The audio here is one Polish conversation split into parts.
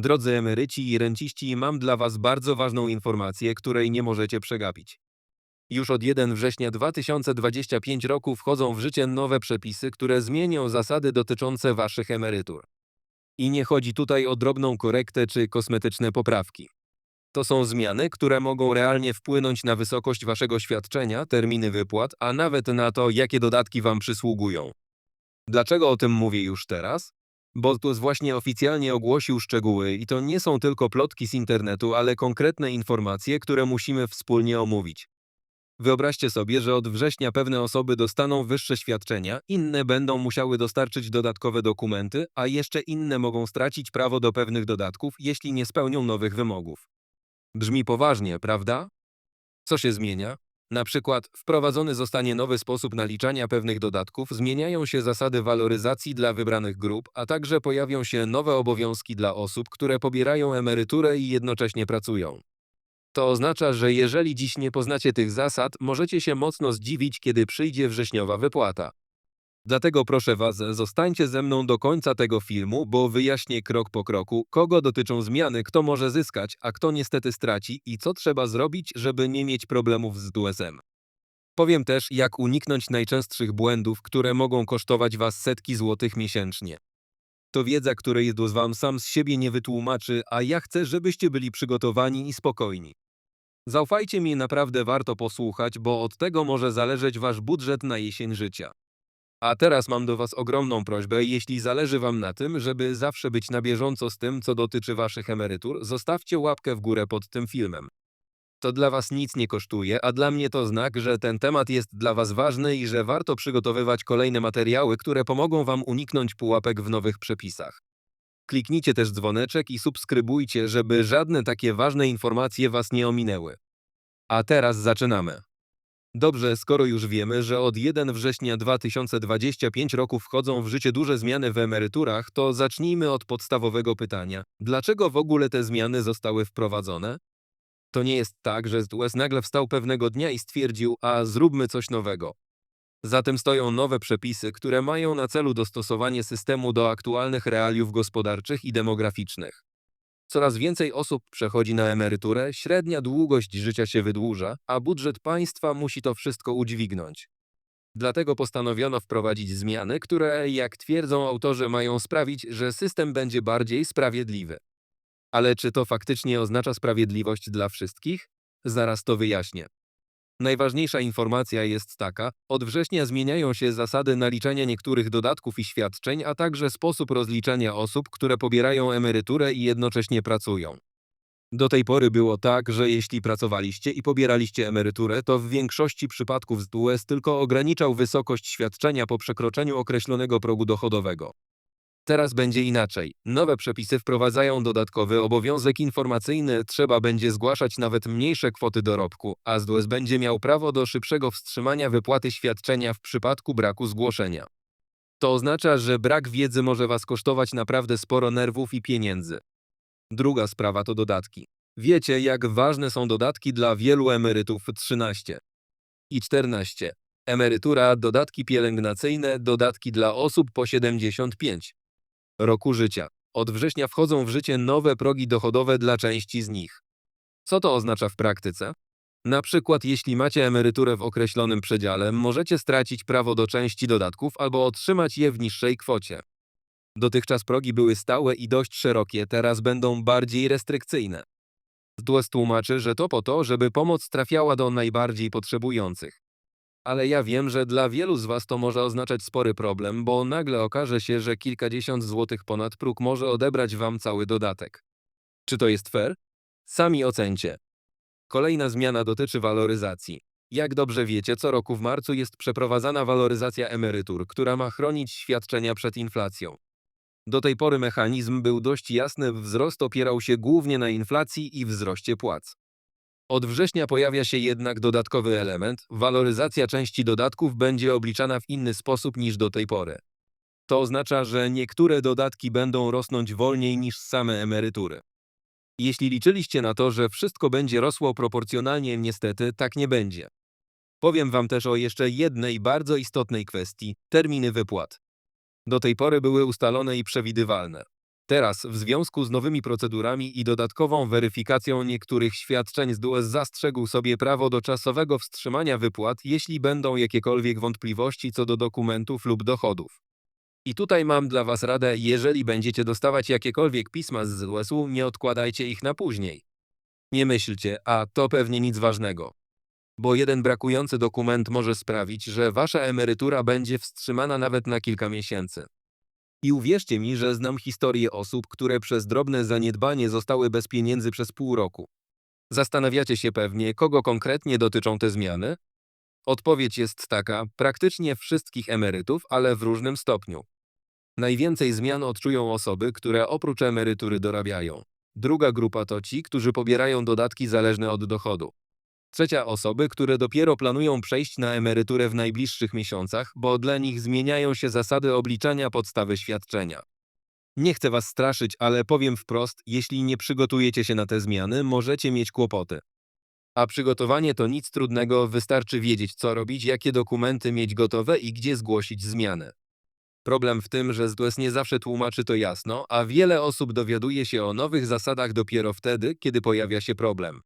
Drodzy emeryci i renciści, mam dla Was bardzo ważną informację, której nie możecie przegapić. Już od 1 września 2025 roku wchodzą w życie nowe przepisy, które zmienią zasady dotyczące Waszych emerytur. I nie chodzi tutaj o drobną korektę czy kosmetyczne poprawki. To są zmiany, które mogą realnie wpłynąć na wysokość Waszego świadczenia, terminy wypłat, a nawet na to, jakie dodatki Wam przysługują. Dlaczego o tym mówię już teraz? Bo TUS właśnie oficjalnie ogłosił szczegóły i to nie są tylko plotki z internetu, ale konkretne informacje, które musimy wspólnie omówić. Wyobraźcie sobie, że od września pewne osoby dostaną wyższe świadczenia, inne będą musiały dostarczyć dodatkowe dokumenty, a jeszcze inne mogą stracić prawo do pewnych dodatków, jeśli nie spełnią nowych wymogów. Brzmi poważnie, prawda? Co się zmienia? Na przykład wprowadzony zostanie nowy sposób naliczania pewnych dodatków, zmieniają się zasady waloryzacji dla wybranych grup, a także pojawią się nowe obowiązki dla osób, które pobierają emeryturę i jednocześnie pracują. To oznacza, że jeżeli dziś nie poznacie tych zasad, możecie się mocno zdziwić, kiedy przyjdzie wrześniowa wypłata. Dlatego proszę Was, zostańcie ze mną do końca tego filmu, bo wyjaśnię krok po kroku, kogo dotyczą zmiany, kto może zyskać, a kto niestety straci i co trzeba zrobić, żeby nie mieć problemów z DUS-em. Powiem też, jak uniknąć najczęstszych błędów, które mogą kosztować Was setki złotych miesięcznie. To wiedza, której DUS Wam sam z siebie nie wytłumaczy, a ja chcę, żebyście byli przygotowani i spokojni. Zaufajcie mi, naprawdę warto posłuchać, bo od tego może zależeć Wasz budżet na jesień życia. A teraz mam do Was ogromną prośbę, jeśli zależy Wam na tym, żeby zawsze być na bieżąco z tym, co dotyczy Waszych emerytur, zostawcie łapkę w górę pod tym filmem. To dla Was nic nie kosztuje, a dla mnie to znak, że ten temat jest dla Was ważny i że warto przygotowywać kolejne materiały, które pomogą Wam uniknąć pułapek w nowych przepisach. Kliknijcie też dzwoneczek i subskrybujcie, żeby żadne takie ważne informacje Was nie ominęły. A teraz zaczynamy. Dobrze, skoro już wiemy, że od 1 września 2025 roku wchodzą w życie duże zmiany w emeryturach, to zacznijmy od podstawowego pytania. Dlaczego w ogóle te zmiany zostały wprowadzone? To nie jest tak, że ZUS nagle wstał pewnego dnia i stwierdził, a zróbmy coś nowego. Za tym stoją nowe przepisy, które mają na celu dostosowanie systemu do aktualnych realiów gospodarczych i demograficznych. Coraz więcej osób przechodzi na emeryturę, średnia długość życia się wydłuża, a budżet państwa musi to wszystko udźwignąć. Dlatego postanowiono wprowadzić zmiany, które, jak twierdzą autorzy, mają sprawić, że system będzie bardziej sprawiedliwy. Ale czy to faktycznie oznacza sprawiedliwość dla wszystkich? Zaraz to wyjaśnię. Najważniejsza informacja jest taka, od września zmieniają się zasady naliczania niektórych dodatków i świadczeń, a także sposób rozliczania osób, które pobierają emeryturę i jednocześnie pracują. Do tej pory było tak, że jeśli pracowaliście i pobieraliście emeryturę, to w większości przypadków ZUS tylko ograniczał wysokość świadczenia po przekroczeniu określonego progu dochodowego. Teraz będzie inaczej. Nowe przepisy wprowadzają dodatkowy obowiązek informacyjny, trzeba będzie zgłaszać nawet mniejsze kwoty dorobku, a ZUS będzie miał prawo do szybszego wstrzymania wypłaty świadczenia w przypadku braku zgłoszenia. To oznacza, że brak wiedzy może Was kosztować naprawdę sporo nerwów i pieniędzy. Druga sprawa to dodatki. Wiecie, jak ważne są dodatki dla wielu emerytów 13 i 14. Emerytura, dodatki pielęgnacyjne, dodatki dla osób po 75 roku życia. Od września wchodzą w życie nowe progi dochodowe dla części z nich. Co to oznacza w praktyce? Na przykład, jeśli macie emeryturę w określonym przedziale, możecie stracić prawo do części dodatków albo otrzymać je w niższej kwocie. Dotychczas progi były stałe i dość szerokie, teraz będą bardziej restrykcyjne. DUS tłumaczy, że to po to, żeby pomoc trafiała do najbardziej potrzebujących. Ale ja wiem, że dla wielu z Was to może oznaczać spory problem, bo nagle okaże się, że kilkadziesiąt złotych ponad próg może odebrać Wam cały dodatek. Czy to jest fair? Sami ocencie. Kolejna zmiana dotyczy waloryzacji. Jak dobrze wiecie, co roku w marcu jest przeprowadzana waloryzacja emerytur, która ma chronić świadczenia przed inflacją. Do tej pory mechanizm był dość jasny, wzrost opierał się głównie na inflacji i wzroście płac. Od września pojawia się jednak dodatkowy element. Waloryzacja części dodatków będzie obliczana w inny sposób niż do tej pory. To oznacza, że niektóre dodatki będą rosnąć wolniej niż same emerytury. Jeśli liczyliście na to, że wszystko będzie rosło proporcjonalnie, niestety tak nie będzie. Powiem Wam też o jeszcze jednej bardzo istotnej kwestii terminy wypłat. Do tej pory były ustalone i przewidywalne. Teraz, w związku z nowymi procedurami i dodatkową weryfikacją niektórych świadczeń z DUS zastrzegł sobie prawo do czasowego wstrzymania wypłat, jeśli będą jakiekolwiek wątpliwości co do dokumentów lub dochodów. I tutaj mam dla Was radę, jeżeli będziecie dostawać jakiekolwiek pisma z ZUS-u, nie odkładajcie ich na później. Nie myślcie, a to pewnie nic ważnego. Bo jeden brakujący dokument może sprawić, że Wasza emerytura będzie wstrzymana nawet na kilka miesięcy. I uwierzcie mi, że znam historię osób, które przez drobne zaniedbanie zostały bez pieniędzy przez pół roku. Zastanawiacie się pewnie, kogo konkretnie dotyczą te zmiany? Odpowiedź jest taka: praktycznie wszystkich emerytów, ale w różnym stopniu. Najwięcej zmian odczują osoby, które oprócz emerytury dorabiają. Druga grupa to ci, którzy pobierają dodatki zależne od dochodu. Trzecia osoby, które dopiero planują przejść na emeryturę w najbliższych miesiącach, bo dla nich zmieniają się zasady obliczania podstawy świadczenia. Nie chcę was straszyć, ale powiem wprost, jeśli nie przygotujecie się na te zmiany, możecie mieć kłopoty. A przygotowanie to nic trudnego, wystarczy wiedzieć co robić, jakie dokumenty mieć gotowe i gdzie zgłosić zmiany. Problem w tym, że ZUS nie zawsze tłumaczy to jasno, a wiele osób dowiaduje się o nowych zasadach dopiero wtedy, kiedy pojawia się problem.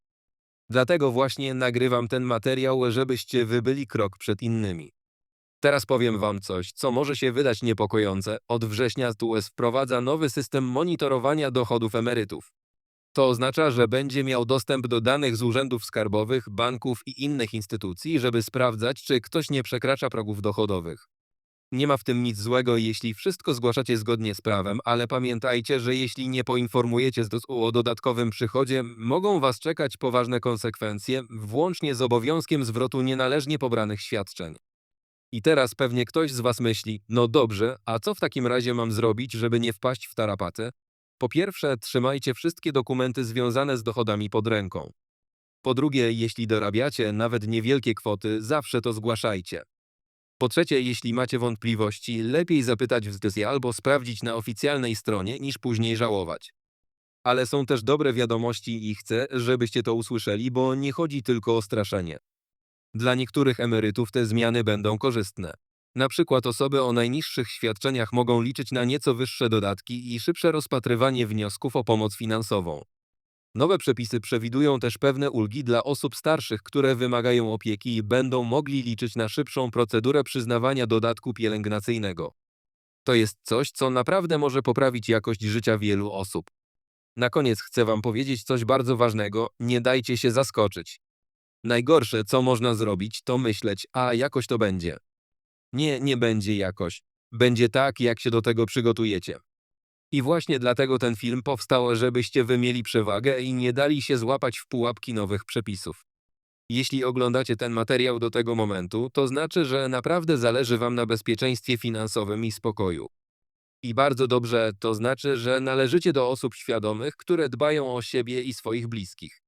Dlatego właśnie nagrywam ten materiał, żebyście wy byli krok przed innymi. Teraz powiem wam coś, co może się wydać niepokojące. Od września TUS wprowadza nowy system monitorowania dochodów emerytów. To oznacza, że będzie miał dostęp do danych z urzędów skarbowych, banków i innych instytucji, żeby sprawdzać, czy ktoś nie przekracza progów dochodowych. Nie ma w tym nic złego, jeśli wszystko zgłaszacie zgodnie z prawem, ale pamiętajcie, że jeśli nie poinformujecie ZUS-u o dodatkowym przychodzie, mogą Was czekać poważne konsekwencje, włącznie z obowiązkiem zwrotu nienależnie pobranych świadczeń. I teraz pewnie ktoś z Was myśli, no dobrze, a co w takim razie mam zrobić, żeby nie wpaść w tarapaty? Po pierwsze, trzymajcie wszystkie dokumenty związane z dochodami pod ręką. Po drugie, jeśli dorabiacie nawet niewielkie kwoty, zawsze to zgłaszajcie. Po trzecie, jeśli macie wątpliwości, lepiej zapytać w ZUS albo sprawdzić na oficjalnej stronie, niż później żałować. Ale są też dobre wiadomości i chcę, żebyście to usłyszeli, bo nie chodzi tylko o straszenie. Dla niektórych emerytów te zmiany będą korzystne. Na przykład osoby o najniższych świadczeniach mogą liczyć na nieco wyższe dodatki i szybsze rozpatrywanie wniosków o pomoc finansową. Nowe przepisy przewidują też pewne ulgi dla osób starszych, które wymagają opieki i będą mogli liczyć na szybszą procedurę przyznawania dodatku pielęgnacyjnego. To jest coś, co naprawdę może poprawić jakość życia wielu osób. Na koniec chcę Wam powiedzieć coś bardzo ważnego: nie dajcie się zaskoczyć. Najgorsze, co można zrobić, to myśleć, a jakoś to będzie. Nie, nie będzie jakoś. Będzie tak, jak się do tego przygotujecie. I właśnie dlatego ten film powstał, żebyście wy mieli przewagę i nie dali się złapać w pułapki nowych przepisów. Jeśli oglądacie ten materiał do tego momentu, to znaczy, że naprawdę zależy wam na bezpieczeństwie finansowym i spokoju. I bardzo dobrze, to znaczy, że należycie do osób świadomych, które dbają o siebie i swoich bliskich.